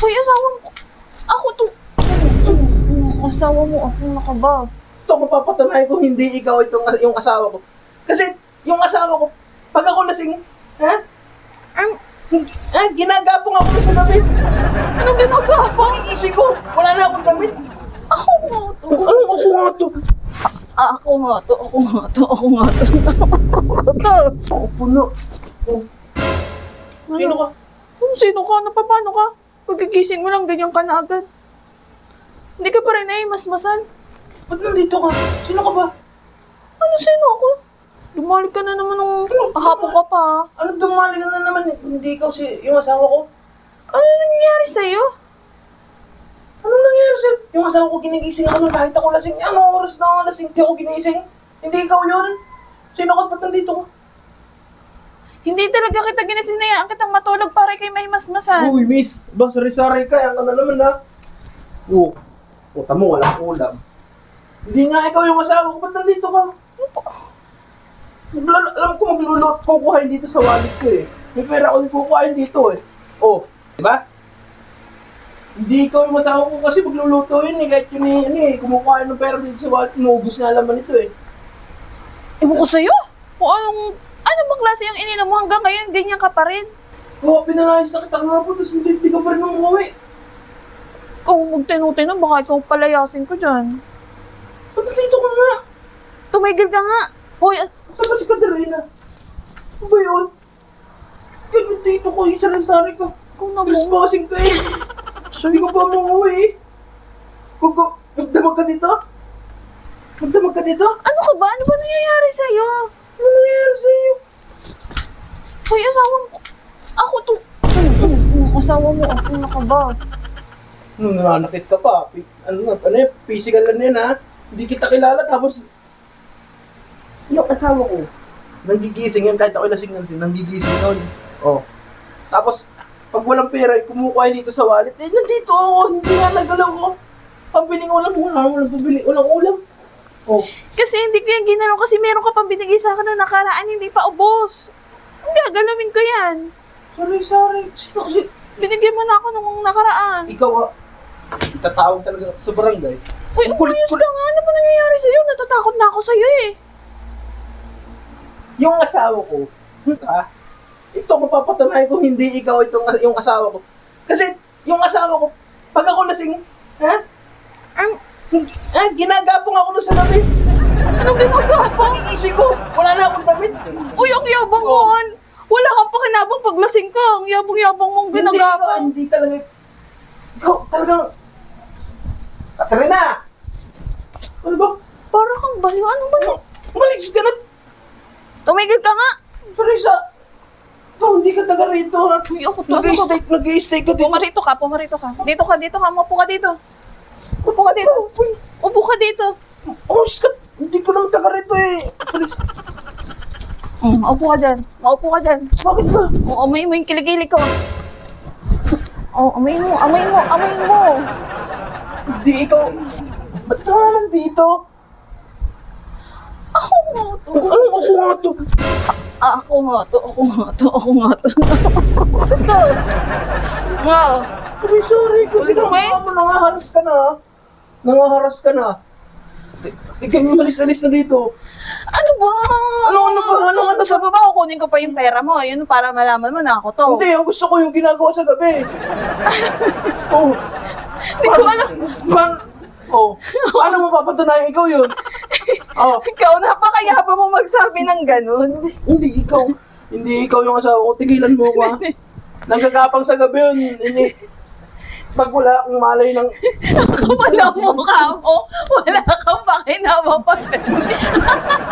Hoy, asawa mo. Ako to. Asawa mo, ako nakaba. Ito, mapapatunayan ko hindi ikaw itong yung asawa ko. Kasi yung asawa ko, pag ako lasing, ha? Ang, ah, ginagapong ako sa gabi. Anong ginagawa mo? Pagigising ko, wala na akong damit. Ako nga to. Ano ako nga to? Ah, ako nga to. Ako nga to. Ako nga to. Ako to. Ako puno. Oh, Sino ka? Sino ka? Ano pa? Paano ka? Pagkigising mo lang, ganyan ka na agad. Hindi ka pa rin eh, masmasan. Ba't nandito ka? Sino ka ba? Ano, sino ako? Dumalik ka na naman nung hapon ka pa. ah. Ano dumali ka na naman? Hindi ikaw si yung asawa ko. Ano nangyayari sa'yo? Anong nangyari sa'yo? Yung asawa ko ginigising ako nung kahit ako lasing. Anong oras na ako lasing? Di ako ginising. Hindi ikaw yun. Sino ka? Ba't nandito ka? Hindi talaga kita ginasinayaan kitang matulog para kay may masmasan. Uy, miss. Ba, sari-sari ka. Yan ka na naman, ha? Oo. Puta mo, walang ulam. Hindi nga ikaw yung asawa ko. Ba't nandito ka? Maglala- alam ko maglulot, kukuhain dito sa wallet ko eh. May pera ko kukuhain dito eh. Oh, di ba? Hindi ikaw yung asawa ko kasi magluluto yun eh. Kahit yun eh, ano eh, kumukuha ng pera dito sa wallet, inuubos nga laman ito eh. Ewan ko sa'yo. O anong, ano bang klase yung ininom mo hanggang ngayon, ganyan ka pa rin? Oo, pinalayas na kita nga po, tapos hindi, hindi ka pa rin umuwi. Kung magtinutino, baka ikaw palayasin ko dyan. Ba't nandito ka nga? Tumigil ka nga. Hoy, as- Saan ba si Katerina? Ano ba yun? Ganun dito ko, isari-sari ka. kung namo. Trespassing ka eh. Hindi ka pa umuwi eh. Kung kung- magdamag ka dito? Magdamag ka dito? Ano ka ba? Ano ba nangyayari sa'yo? Ano nangyayari sa iyo? Hoy, asawa mo. Ako to. Asawa mo, ako nakaba. Nung nananakit ka pa, ano, nga, ano yan, physical lang yan ha. Hindi kita kilala tapos yung asawa ko, nanggigising yan kahit ako lasing na lasing, nanggigising yun. Oh. Tapos, pag walang pera, kumukuha dito sa wallet, eh, nandito ako, hindi nga nagalaw ko. Pambiling ulam, wala, walang pabili, walang ulam. Oh, Kasi hindi ko yan ginalaw kasi meron ka pang binigay sa akin na nakaraan, hindi pa ubos. Hindi, galawin ko yan. sorry, sorry. Sino kasi? Binigyan mo na ako nung nakaraan. Ikaw ha, tatawag talaga sa barangay. Uy, Ang kulit- ka nga. Ano ba nangyayari sa'yo? Natatakot na ako sa'yo eh. Yung asawa ko, ha? Ito, mapapatunayan ko hindi ikaw itong yung asawa ko. Kasi yung asawa ko, pag ako lasing, ha? Ang, ah, ginagapong ako nun sa gabi. Anong ginagawa mo? Pagigising ko, wala na akong damit. Uy, ang yabang mo, Oh. Wala kang pakinabang paglasing ka. Ang yabang-yabang mong Hindi, ginagapang. hindi talaga. Ikaw, talagang... Katarina! Ano ba? Para kang baliw. Ano ba? Ano? Umalis ka na! Tumigil ka nga. Teresa! Ikaw, hindi ka taga rito, ha? Uy, ako to. Nag-i-stay, nag-i-stay ka dito. Pumarito ka, pumarito ka. Dito ka, dito ka. Upo ka dito. Upo ka dito. Upo ka dito. Umalis ka! Hindi ko naman taga rito, eh. Teresa, Mm, maupo ka dyan. Maupo ka dyan. bakit ba? Oh, amoy mo yung kilikili ko. Oh, amoy mo, amoy mo, amoy mo. Hindi ikaw. Ba't ka nga nandito? Ako nga to. Ano ako nga to? Ako nga to, ako nga to, ako nga to. ako to. Nga. Sorry, sorry. Kung Ulit mo, mo, nangaharas ka na. ha? Nangaharas ka na. Ikaw malis-alis na dito. Ano ba? Ano, ano ba? Ano, ano Sa baba, kukunin ko pa yung pera mo. Yun, para malaman mo na ako to. Hindi, ang gusto ko yung ginagawa sa gabi. oh. Hindi ko alam. Man, oh. Paano mo papatunayan ikaw yun? Oh. Ikaw, napakayaba mo magsabi ng ganun. Hindi ikaw. Hindi ikaw yung asawa ko. Tigilan mo ko ha. Nanggagapang sa gabi yun. Hindi. Pag wala akong malay ng... Wala ang mukha mo. Wala kang pakinabang pag